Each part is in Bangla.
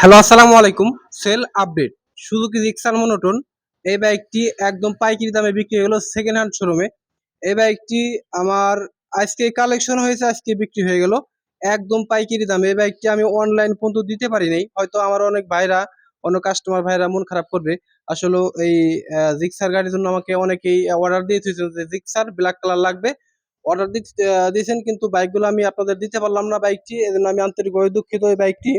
হ্যালো আসসালামু আলাইকুম। Sale update. Suzuki Gixxer monotone. এই বাইকটি একদম পাইকারি দামে বিক্রি হয়ে গেল সেকেন্ড হ্যান্ড শোরুমে এই বাইকটি আমার আজকে কালেকশন হয়েছে আজকে বিক্রি হয়ে গেল। একদম পাইকারি দামে। এই বাইকটি আমি অনলাইন পর্যন্ত দিতে পারি নাই। হয়তো আমার অনেক ভাইরা অন্য কাস্টমার ভাইরা মন খারাপ করবে। আসলে এই আহ, জিক্সার গাড়ির জন্য আমাকে অনেকেই অর্ডার দিয়ে যে জিক্সার ব্ল্যাক কালার লাগবে। অর্ডার দিয়েছেন কিন্তু বাইকগুলো আমি আপনাদের দিতে পারলাম না বাইকটি। এজন্য আমি আন্তরিকভাবে দুঃখিত এই বাইকটি।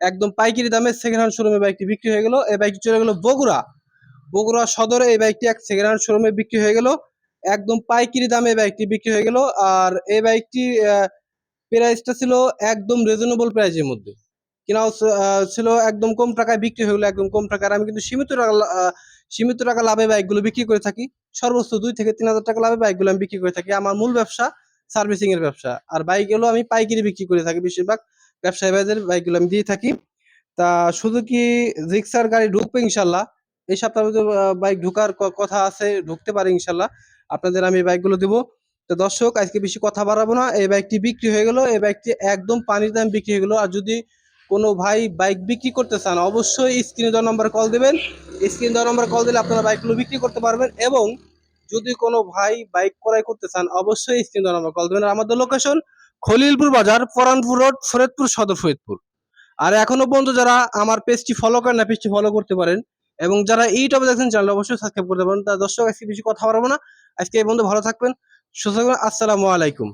একদম পাইকারি দামে সেকেন্ড হ্যান্ড শোরুমে বাইকটি বিক্রি হয়ে গেল। এই বাইকটি চলে গেল বগুড়া। বগুড়া সদরে এই বাইকটি এক সেকেন্ড হ্যান্ড শোরুমে বিক্রি হয়ে গেল। একদম পাইকারি দামে বাইকটি বিক্রি হয়ে গেল। আর এই বাইকটি প্রাইসটা ছিল একদম রিজনেবল প্রাইসের মধ্যে। কেনাও ছিল একদম কম টাকায় বিক্রি হয়ে গেলো, একদম কম টাকার আমি কিন্তু সীমিত টাকা সীমিত টাকা লাভে বাইকগুলো বিক্রি করে থাকি। সর্বোচ্চ দুই থেকে তিন হাজার টাকা লাভে বাইকগুলো আমি বিক্রি করে থাকি। আমার মূল ব্যবসা সার্ভিসিং এর ব্যবসা। আর বাইকগুলো আমি পাইকারি বিক্রি করে থাকি বেশিরভাগ। ব্যবসায়ী ভাইদের বাইকগুলো আমি দিয়ে থাকি। তা শুধু কি রিক্সার গাড়ি ঢুকবে ইনশাল্লাহ? এই সপ্তাহের মধ্যে বাইক ঢোকার কথা আছে, ঢুকতে পারে ইনশাল্লাহ। আপনাদের আমি বাইকগুলো দিব। তো দর্শক, আজকে বেশি কথা বাড়াবো না। এই বাইকটি বিক্রি হয়ে গেল। এই বাইকটি একদম পানির দাম বিক্রি হয়ে গেল। আর যদি কোনো ভাই বাইক বিক্রি করতে চান, অবশ্যই স্ক্রিনে দেওয়া নম্বরে কল দেবেন। স্ক্রিনে দেওয়া নম্বরে কল দিলে আপনারা বাইকগুলো বিক্রি করতে পারবেন এবং যদি কোনো ভাই বাইক ক্রয় করতে চান, অবশ্যই স্ক্রিনে দেওয়া নম্বরে কল দেবেন। আর আমাদের লোকেশন খলিলপুর বাজার, পরানপুর রোড ফরিদপুর সদর ফরিদপুর আর এখনও পর্যন্ত যারা আমার পেজটি ফলো করেন না পেজটি ফলো করতে পারেন এবং যারা ইউটিউবে দেখছেন চ্যানেল অবশ্যই সাবস্ক্রাইব করতে পারেন তা দর্শক, আজকে বেশি কথা বলব না। আজকে এই বন্ধু ভালো থাকবেন, সুস্থ থাকবেন। আসসালামু আলাইকুম।